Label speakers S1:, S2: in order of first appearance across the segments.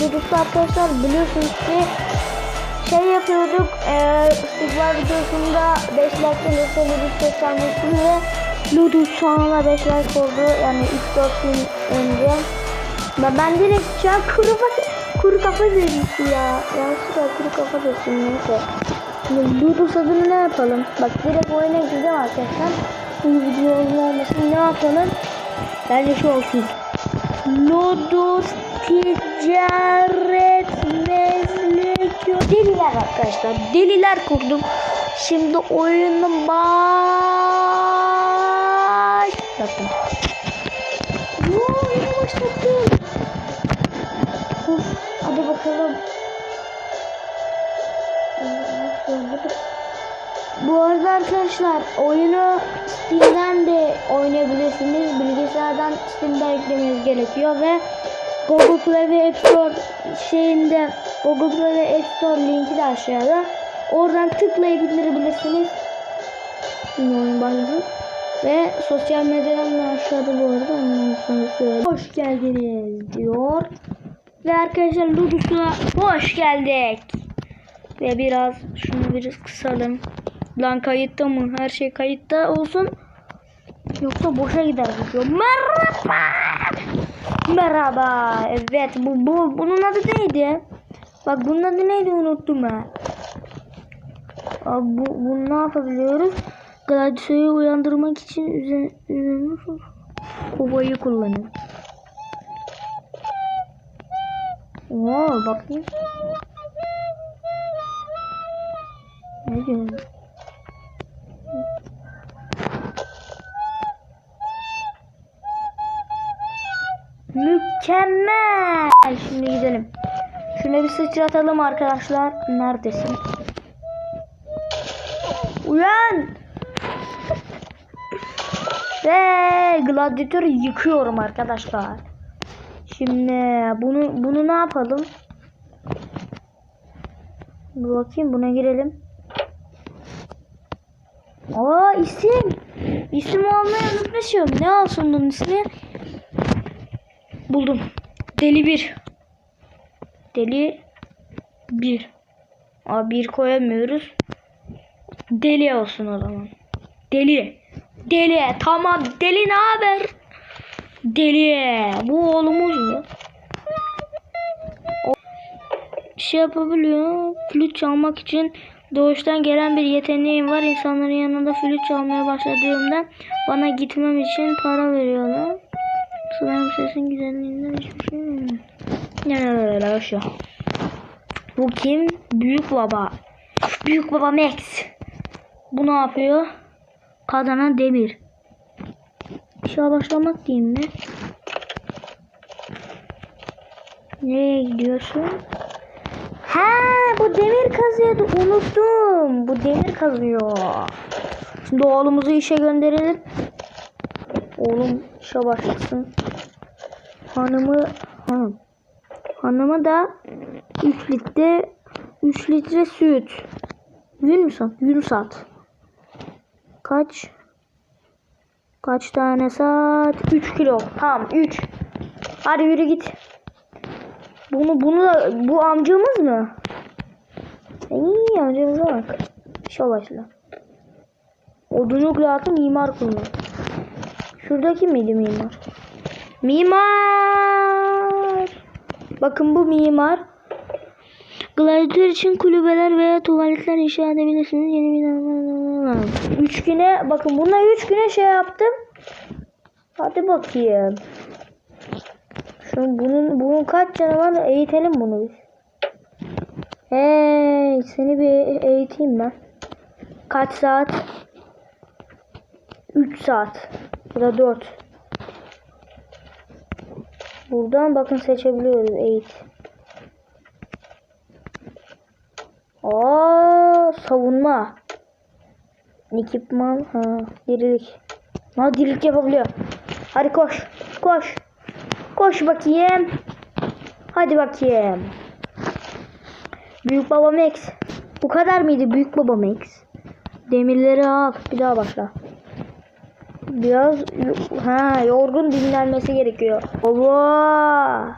S1: Ludus'ta arkadaşlar biliyorsunuz ki şey yapıyorduk. İstikbal videosunda 5 like gelirse Ludus göstermesi ve Ludus sonra 5 like oldu. Yani 3-4 gün önce. Ben, ben direkt an kuru, kuru kafa demişti ya. Yanlışlıkla kuru kafa demiştim neyse. Ludus adını ne yapalım? Bak direkt oyuna gireceğim arkadaşlar. Bu video olmasın ne yapalım? Bence şu olsun. Lodos Ticaret Mesleki Deliler arkadaşlar. Deliler kurdum. Şimdi oyunun başlattım. Yoo, yine başlattım. Hadi bakalım. Bu arada arkadaşlar oyunu Steam'den de oynayabilirsiniz. Bilgisayardan Steam'den yüklemeniz gerekiyor ve Google Play ve App Store şeyinde Google Play ve App Store linki de aşağıda. Oradan tıklayıp indirebilirsiniz. Şimdi oyun başlasın. Ve sosyal medyadan da aşağıda bu arada ondan sonra. Hoş geldiniz diyor. Ve arkadaşlar Ludus'a hoş geldik. Ve biraz şunu biraz kısalım. Lan kayıtta mı? Her şey kayıtta olsun. Yoksa boşa gider. Merhaba. Merhaba. Evet bu, bu bunun adı neydi? Bak bunun adı neydi unuttum ben. Abi bu, bunu ne yapabiliyoruz? Gladius'u uyandırmak için üzerine, kovayı kullanın. Oo bakayım. Ne diyorsun? Mükemmel. Şimdi gidelim. Şuna bir sıçratalım arkadaşlar. Neredesin? Uyan. Ve gladyatörü yıkıyorum arkadaşlar. Şimdi bunu bunu ne yapalım? Bir bakayım buna girelim. Aa isim. İsim almayı unutmuşum. Ne olsun bunun ismi? Buldum. Deli bir. Deli bir. Aa bir koyamıyoruz. Deli olsun o zaman. Deli. Deli. Tamam. Deli ne haber? Deli. Bu oğlumuz mu? O şey yapabiliyor. Flüt çalmak için doğuştan gelen bir yeteneğim var. İnsanların yanında flüt çalmaya başladığımda bana gitmem için para veriyorlar. Sanırım sesin güzelliğinden hiçbir şey mi? Ne ne şu. Bu kim? Büyük baba. Büyük baba Max. Bu ne yapıyor? Kazanan demir. İşe başlamak diyeyim mi? Nereye gidiyorsun? Ha, bu demir kazıyordu. Unuttum. Bu demir kazıyor. Şimdi oğlumuzu işe gönderelim. Oğlum işe başlasın. Hanımı hanım. Hanımı da 3 litre 3 litre süt. Yün mü sat? Yün sat. Kaç? Kaç tane sat? 3 kilo. Tamam 3. Hadi yürü git. Bunu bunu da bu amcamız mı? İyi amcamıza bak. İşe başla. Odunluk lazım mimar kurulu. Şuradaki miydi mimar? Mimar. Bakın bu mimar. Gladiatör için kulübeler veya tuvaletler inşa edebilirsiniz. Yeni bir Üç güne bakın buna üç güne şey yaptım. Hadi bakayım. Şimdi bunun bunun kaç canı? Eğitelim bunu biz. Hey seni bir eğiteyim ben. Kaç saat? 3 saat. Da 4. Buradan bakın seçebiliyoruz eğit. Aa savunma. Ekipman ha dirilik. Ha dirilik yapabiliyor. Hadi koş. Koş. Koş bakayım. Hadi bakayım. Büyük baba Max. Bu kadar mıydı büyük baba Max? Demirleri al. Bir daha başla. Biraz ha yorgun dinlenmesi gerekiyor. Baba.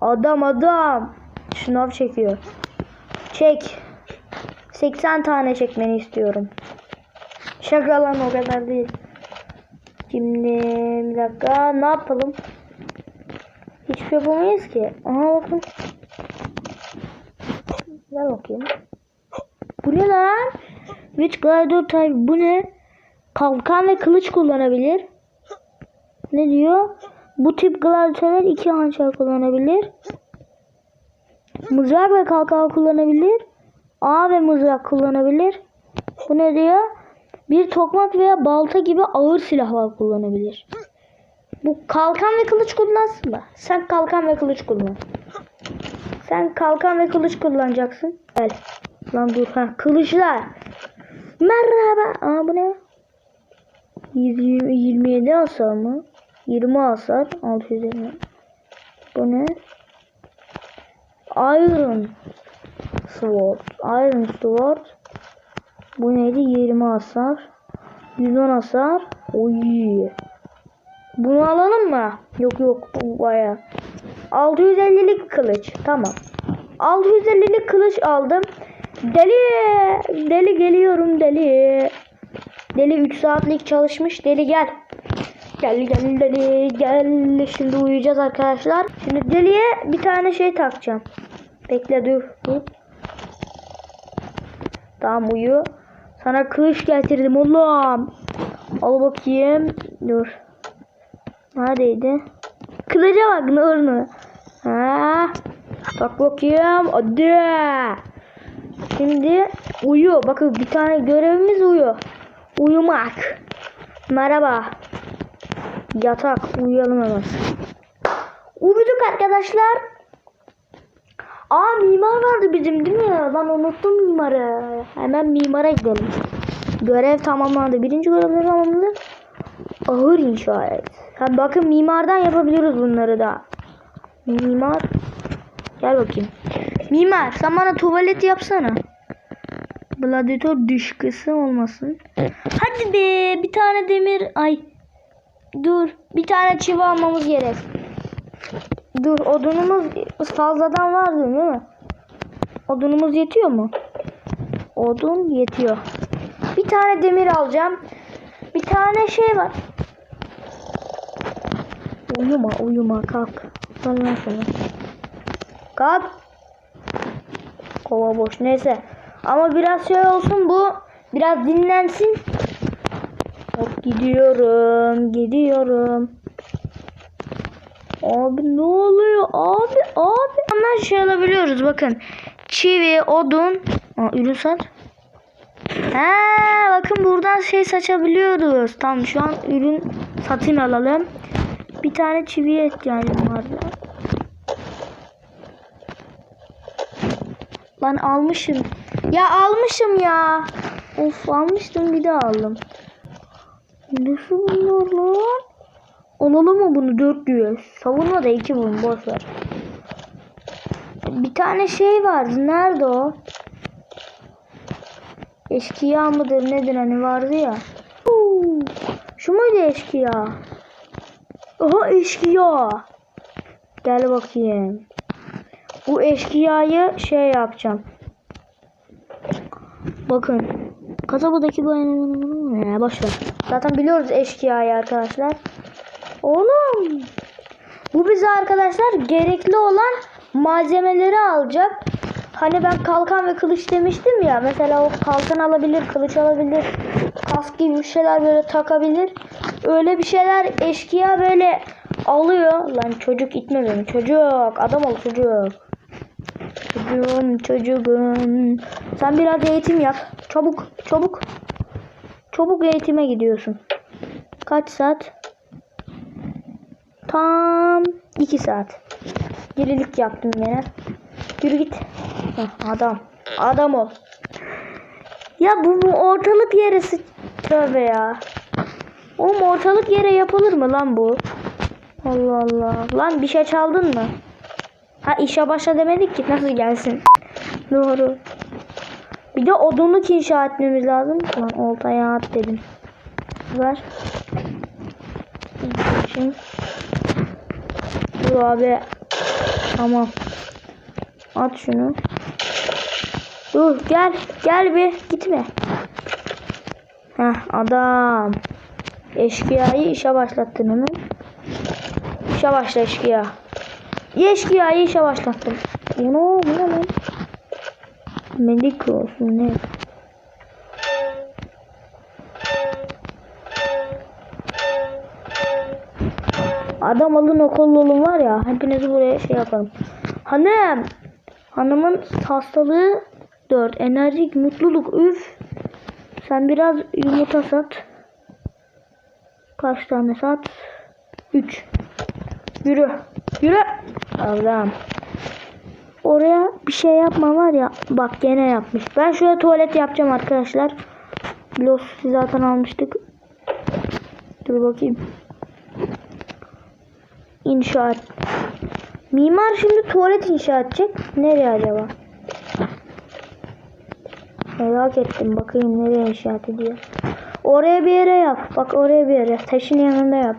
S1: Adam adam. Şınav çekiyor. Çek. 80 tane çekmeni istiyorum. Şaka lan o kadar değil. Şimdi bir dakika ne yapalım? Hiçbir şey yapamayız ki. Aha bakın. Gel bakayım. Bu ne lan? Witch Glider Type bu ne? Kalkan ve kılıç kullanabilir. Ne diyor? Bu tip gladiatörler iki hançer kullanabilir. Mızrak ve kalkan kullanabilir. A ve mızrak kullanabilir. Bu ne diyor? Bir tokmak veya balta gibi ağır silahlar kullanabilir. Bu kalkan ve kılıç kullansın mı? Sen kalkan ve kılıç kullan. Sen kalkan ve kılıç kullanacaksın. Gel. Lan dur ha kılıçlar. Merhaba. Aa bu ne? 120, 27 hasar mı? 20 hasar. 650. Bu ne? Iron Sword. Iron Sword. Bu neydi? 20 hasar. 110 hasar. Oy. Bunu alalım mı? Yok yok. Bu baya. 650'lik kılıç. Tamam. 650'lik kılıç aldım. Deli. Deli geliyorum deli. Deli 3 saatlik çalışmış. Deli gel. Gel gel deli gel. Şimdi uyuyacağız arkadaşlar. Şimdi deliye bir tane şey takacağım. Bekle dur. dur. Tamam uyu. Sana kılıç getirdim oğlum. Al bakayım. Dur. Neredeydi? Kılıca bak Nurnu. Ha. Tak bakayım. Hadi. Şimdi uyu. Bakın bir tane görevimiz uyu. Uyumak. Merhaba. Yatak. Uyuyalım hemen. Uyuduk arkadaşlar. Aa mimar vardı bizim değil mi? Ben unuttum mimarı. Hemen mimara gidelim. Görev tamamlandı. Birinci görev tamamlandı. Ağır inşa et. Ha, bakın mimardan yapabiliyoruz bunları da. Mimar. Gel bakayım. Mimar sen bana tuvalet yapsana. Gladiator dışkısı olmasın. Hadi be bir tane demir. Ay. Dur. Bir tane çivi almamız gerek. Dur odunumuz fazladan vardı değil mi? Odunumuz yetiyor mu? Odun yetiyor. Bir tane demir alacağım. Bir tane şey var. Uyuma uyuma kalk. Lan lan. Kalk. Kova boş neyse. Ama biraz şey olsun bu. Biraz dinlensin. Hop gidiyorum. Gidiyorum. Abi ne oluyor? Abi abi. Ondan şey alabiliyoruz bakın. Çivi, odun. Aa, ürün sat. Ha, bakın buradan şey saçabiliyoruz. Tamam şu an ürün satın alalım. Bir tane çiviye ihtiyacım vardı. Lan almışım. Ya almışım ya. Of almıştım bir daha aldım. Nasıl bunlar lan? Alalım mı bunu 400? Savunma da 2 bunu boş ver. Bir tane şey vardı. Nerede o? Eşkıya mıdır nedir hani vardı ya. Huu, Şu muydu eşkıya? Aha eşkıya. Gel bakayım. Bu eşkıyayı şey yapacağım. Bakın. Kasabadaki bu ne boş ver. Zaten biliyoruz eşkıyayı arkadaşlar. Oğlum. Bu bize arkadaşlar gerekli olan malzemeleri alacak. Hani ben kalkan ve kılıç demiştim ya. Mesela o kalkan alabilir, kılıç alabilir. Kask gibi bir şeyler böyle takabilir. Öyle bir şeyler eşkıya böyle alıyor. Lan çocuk itme beni. Çocuk. Adam ol çocuk. Çocuğum çocuğum. Sen biraz eğitim yap. Çabuk çabuk. Çabuk eğitime gidiyorsun. Kaç saat? Tam 2 saat. Gerilik yaptım yine. Yürü git. Adam. Adam ol. Ya bu, bu ortalık yere Tövbe ya. Oğlum ortalık yere yapılır mı lan bu? Allah Allah. Lan bir şey çaldın mı? Ha işe başla demedik ki nasıl gelsin? Doğru. Bir de odunluk inşa etmemiz lazım. Lan oltaya at dedim. Ver. Şimdi. Dur abi. Tamam. At şunu. Dur gel. Gel bir. Gitme. Heh adam. Eşkıyayı işe başlattın onu. İşe başla eşkıya. Eşkıyayı işe başlattım. Bunu bu ne lan? Melik olsun ne? Adam alın o kollolum var ya hepinizi buraya şey yaparım. Hanım. Hanımın hastalığı 4. Enerjik mutluluk üf. Sen biraz yumurta sat. Kaç tane sat? 3. Yürü. Yürü. Allah'ım. Oraya bir şey yapma var ya. Bak gene yapmış. Ben şöyle tuvalet yapacağım arkadaşlar. Los zaten almıştık. Dur bakayım. İnşaat. Mimar şimdi tuvalet inşa edecek. Nereye acaba? Merak ettim. Bakayım nereye inşaat ediyor. Oraya bir yere yap. Bak oraya bir yere. Taşın yanında yap.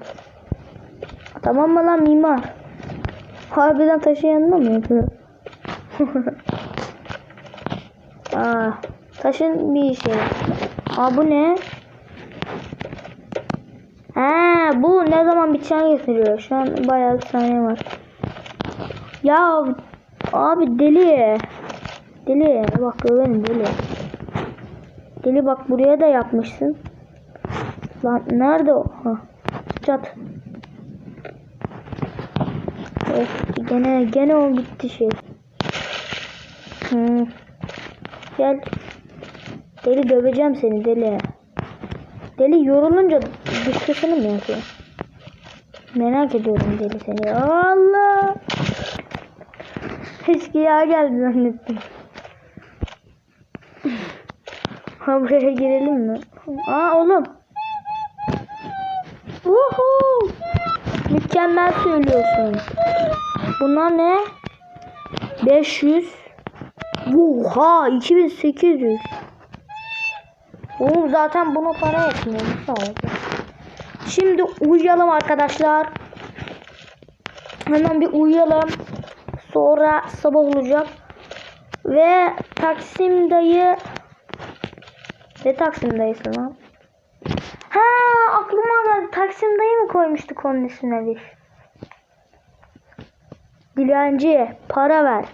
S1: Tamam mı lan mimar? Harbiden taşın yanında mı yapıyor? Aa, taşın bir şey. Aa bu ne? Ha bu ne zaman biteceğini gösteriyor. Şu an bayağı bir saniye var. Ya abi deli. Deli. Bak benim deli. Deli bak buraya da yapmışsın. Lan nerede o? Ha. Çat. Evet, gene gene o gitti şey. Hmm. Gel. Deli döveceğim seni deli. Deli yorulunca dışkısını mı yapıyor? Merak ediyorum deli seni. Allah. Eski yağ geldi zannettim. ha buraya girelim mi? Aa oğlum. Uhu. Mükemmel söylüyorsun. Bunlar ne? 500. Oha 2800. Oğlum zaten buna para etmiyor. Sağ ol. Şimdi uyuyalım arkadaşlar. Hemen bir uyuyalım. Sonra sabah olacak. Ve Taksim dayı ne Taksim dayısı lan? Ha aklıma geldi. Taksim dayı mı koymuştuk onun üstüne biz? Dilenci para ver.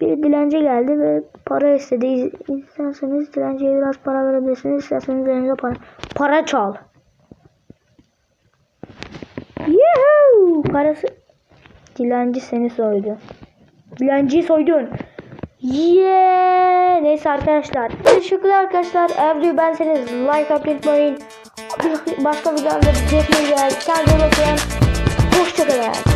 S1: Bir dilenci geldi ve para istedi. İz- İsterseniz dilenciye biraz para verebilirsiniz. İsterseniz elinize para. Para çal. Yuhuu! Parası. Dilenci seni soydu. Dilenciyi soydun. Yeah! Neyse arkadaşlar. Teşekkürler arkadaşlar. Eğer videoyu beğenseniz like atmayı unutmayın. Başka videolarda görüşmek üzere. Kendinize bakın. Hoşçakalın.